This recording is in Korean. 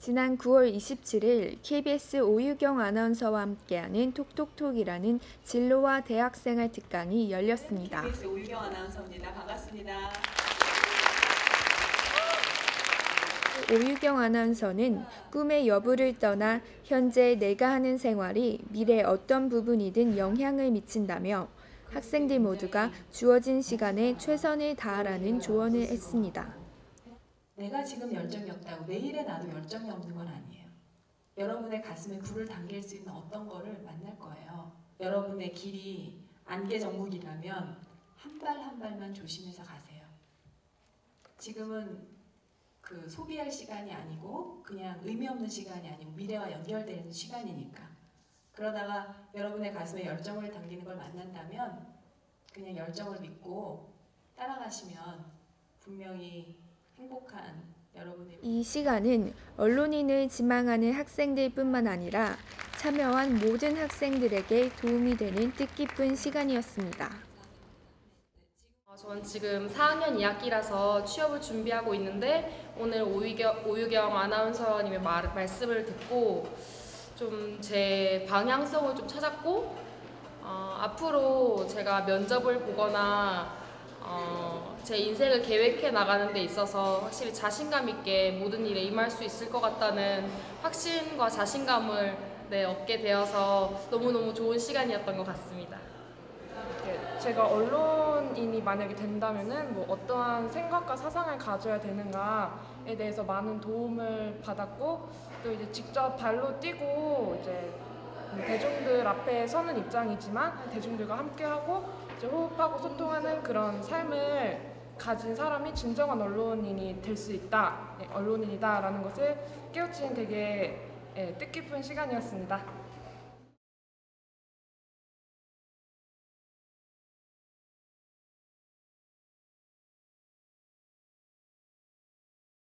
지난 9월 27일 KBS 오유경 아나운서와 함께하는 톡톡톡이라는 진로와 대학생활 특강이 열렸습니다. KBS 오유경 아나운서입니다. 반갑습니다. 오유경 아나운서는 꿈의 여부를 떠나 현재 내가 하는 생활이 미래 어떤 부분이든 영향을 미친다며 학생들 모두가 주어진 시간에 최선을 다하라는 조언을 했습니다. 내가 지금 열정이 없다고 내일의 나도 열정이 없는 건 아니에요. 여러분의 가슴에 불을 당길 수 있는 어떤 거를 만날 거예요. 여러분의 길이 안개 정국이라면 한 발 한 발만 조심해서 가세요. 지금은 그 소비할 시간이 아니고 그냥 의미 없는 시간이 아니고 미래와 연결되는 시간이니까. 그러다가 여러분의 가슴에 열정을 당기는 걸 만난다면 그냥 열정을 믿고 따라가시면 분명히 행복한 여러분의 이 시간은 언론인을 지망하는 학생들뿐만 아니라 참여한 모든 학생들에게 도움이 되는 뜻깊은 시간이었습니다. 어, 전 지금 4학년 2학기라서 취업을 준비하고 있는데 오늘 오유경, 오유경 아나운서님의 말, 말씀을 듣고 좀 제 방향성을 좀 찾았고 어, 앞으로 제가 면접을 보거나 어, 제 인생을 계획해 나가는 데 있어서 확실히 자신감 있게 모든 일에 임할 수 있을 것 같다는 확신과 자신감을 네, 얻게 되어서 너무너무 좋은 시간이었던 것 같습니다. 이렇게 제가 언론인이 만약에 된다면은 뭐 어떠한 생각과 사상을 가져야 되는가에 대해서 많은 도움을 받았고 또 이제 직접 발로 뛰고 이제 대중들 앞에 서는 입장이지만 대중들과 함께하고 이제 호흡하고 소통하는 그런 삶을 가진 사람이 진정한 언론인이 될 수 있다, 네, 언론인이다라는 것을 깨우치는 되게 예, 뜻깊은 시간이었습니다.